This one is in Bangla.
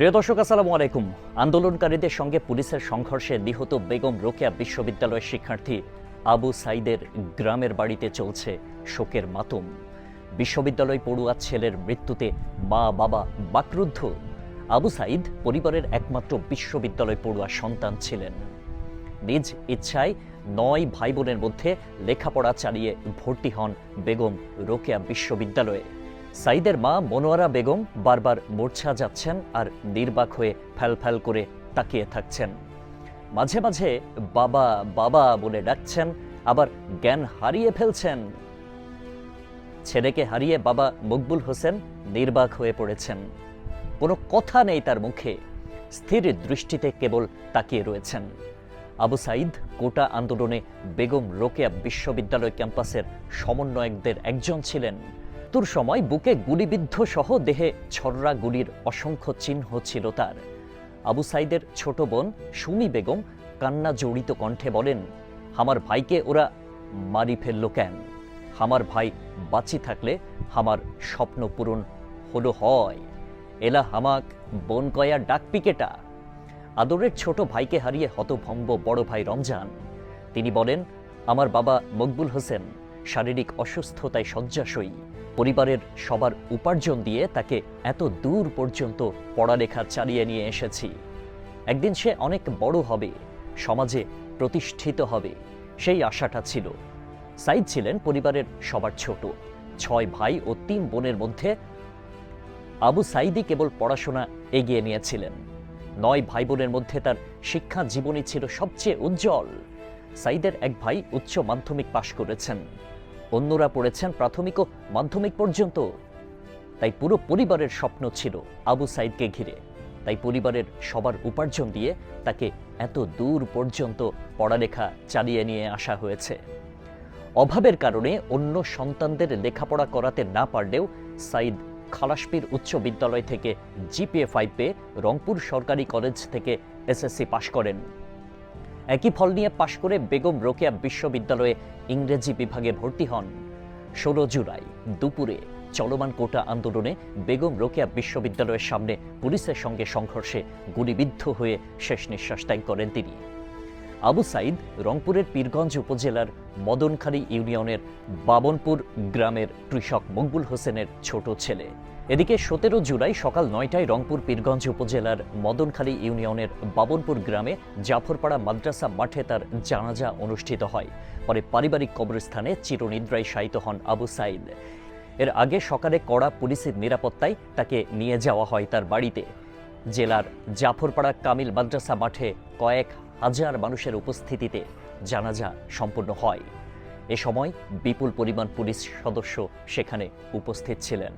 প্রিয় দর্শক, আসসালামু আলাইকুম। আন্দোলনকারীদের সঙ্গে পুলিশের সংঘর্ষে নিহত বেগম রোকেয়া বিশ্ববিদ্যালয়ের শিক্ষার্থী আবু সাইদের গ্রামের বাড়িতে চলছে শোকের মাতম। বিশ্ববিদ্যালয় পড়ুয়া ছেলের মৃত্যুতে মা, বাবা বাকরুদ্ধ। আবু সাইদ পরিবারের একমাত্র বিশ্ববিদ্যালয় পড়ুয়া সন্তান ছিলেন। নিজ ইচ্ছায় নয় ভাই বোনের মধ্যে লেখাপড়া চালিয়ে ভর্তি হন বেগম রোকেয়া বিশ্ববিদ্যালয়ে। সাইদের মা মনোয়ারা বেগম বারবার মূর্ছা যাচ্ছেন আর নির্বাক হয়ে ফ্যাল ফ্যাল করে তাকিয়ে থাকছেন। মাঝে মাঝে বাবা বাবা বলে ডাকছেন, আবার জ্ঞান হারিয়ে ফেলছেন। ছেলেকে হারিয়ে বাবা মকবুল হোসেন নির্বাক হয়ে পড়েছেন। কোনো কথা নেই তার মুখে, স্থির দৃষ্টিতে কেবল তাকিয়ে রয়েছেন। আবু সাইদ কোটা আন্দোলনে বেগম রোকেয়া বিশ্ববিদ্যালয় ক্যাম্পাসের সমন্বয়কদের একজন ছিলেন। মৃত্যুর সময় বুকে গুলিবিদ্ধ সহ দেহে ছররা গুলির অসংখ্য চিহ্ন ছিল তার। আবু সাইদের ছোট বোন সুমি বেগম কান্না জড়িত কণ্ঠে বলেন, আমার ভাইকে ওরা মারি ফেলল কেন? আমার ভাই বাঁচি থাকলে আমার স্বপ্ন পূরণ হলো হয়। এলা হামাক বন কয়া ডাক পিকেটা। আদরের ছোট ভাইকে হারিয়ে হতভম্ব বড় ভাই রমজান। তিনি বলেন, আমার বাবা মকবুল হোসেন শারীরিক অসুস্থতায় শয্যাশয়ী। পরিবারের সবার উপার্জন দিয়ে তাকে এত দূর পর্যন্ত পড়ালেখা চালিয়ে নিয়ে এসেছি। একদিন সে অনেক বড় হবে, সমাজে প্রতিষ্ঠিত হবে, সেই আশাটা ছিল। সাইদ ছিলেন পরিবারের সবার ছোট, ছয় ভাই ও তিন বোনের মধ্যে আবু সাইদি কেবল পড়াশোনা এগিয়ে নিয়েছিলেন। নয় ভাই বোনের মধ্যে তার শিক্ষা জীবনী ছিল সবচেয়ে উজ্জ্বল। সাইদের এক ভাই উচ্চ মাধ্যমিক পাশ করেছেন। অন্যরা পড়েছেন প্রাথমিক ও মাধ্যমিক পর্যন্ত। তাই পুরো পরিবারের স্বপ্ন ছিল আবু সাইদকে ঘিরে। তাই পরিবারের সবার উপার্জন দিয়ে তাকে এত দূর পর্যন্ত পড়ালেখা চালিয়ে নিয়ে আসা হয়েছে। অভাবের কারণে অন্য সন্তানদের লেখাপড়া করাতে না পারলেও সাইদ খালাসপির উচ্চ বিদ্যালয় থেকে জিপিএ ফাইভ পেয়ে রংপুর সরকারি কলেজ থেকে এসএসসি পাশ করেন। একই ফল নিয়ে পাশ করে বেগম রোকেয়া বিশ্ববিদ্যালয়ে ইংরেজি বিভাগে ভর্তি হন। ষোলো জুলাই দুপুরে চলমান কোটা আন্দোলনে বেগম রোকেয়া বিশ্ববিদ্যালয়ের সামনে পুলিশের সঙ্গে সংঘর্ষে গুলিবিদ্ধ হয়ে শেষ নিঃশ্বাস ত্যাগ করেন তিনি। আবু সাইদ রংপুরের পীরগঞ্জ উপজেলার মদনখালী ইউনিয়নের বাবনপুর গ্রামের কৃষক মকবুল হোসেনের ছোট ছেলে। এদিকে সতেরো জুলাই সকাল নয়টায় রংপুর পীরগঞ্জ উপজেলার মদনখালী ইউনিয়নের বাবনপুর গ্রামে জাফরপাড়া মাদ্রাসা মাঠে তার জানাজা অনুষ্ঠিত হয়। পরে পারিবারিক কবরস্থানে চিরনিদ্রায় শায়িত হন আবু সাইদ। এর আগে সকালে কড়া পুলিশের নিরাপত্তায় তাকে নিয়ে যাওয়া হয় তার বাড়িতে। জেলার জাফরপাড়া কামিল মাদ্রাসা মাঠে কয়েক হাজার মানুষের উপস্থিতিতে জানাজা সম্পন্ন হয়। এ সময় বিপুল পরিমাণ পুলিশ সদস্য সেখানে উপস্থিত ছিলেন।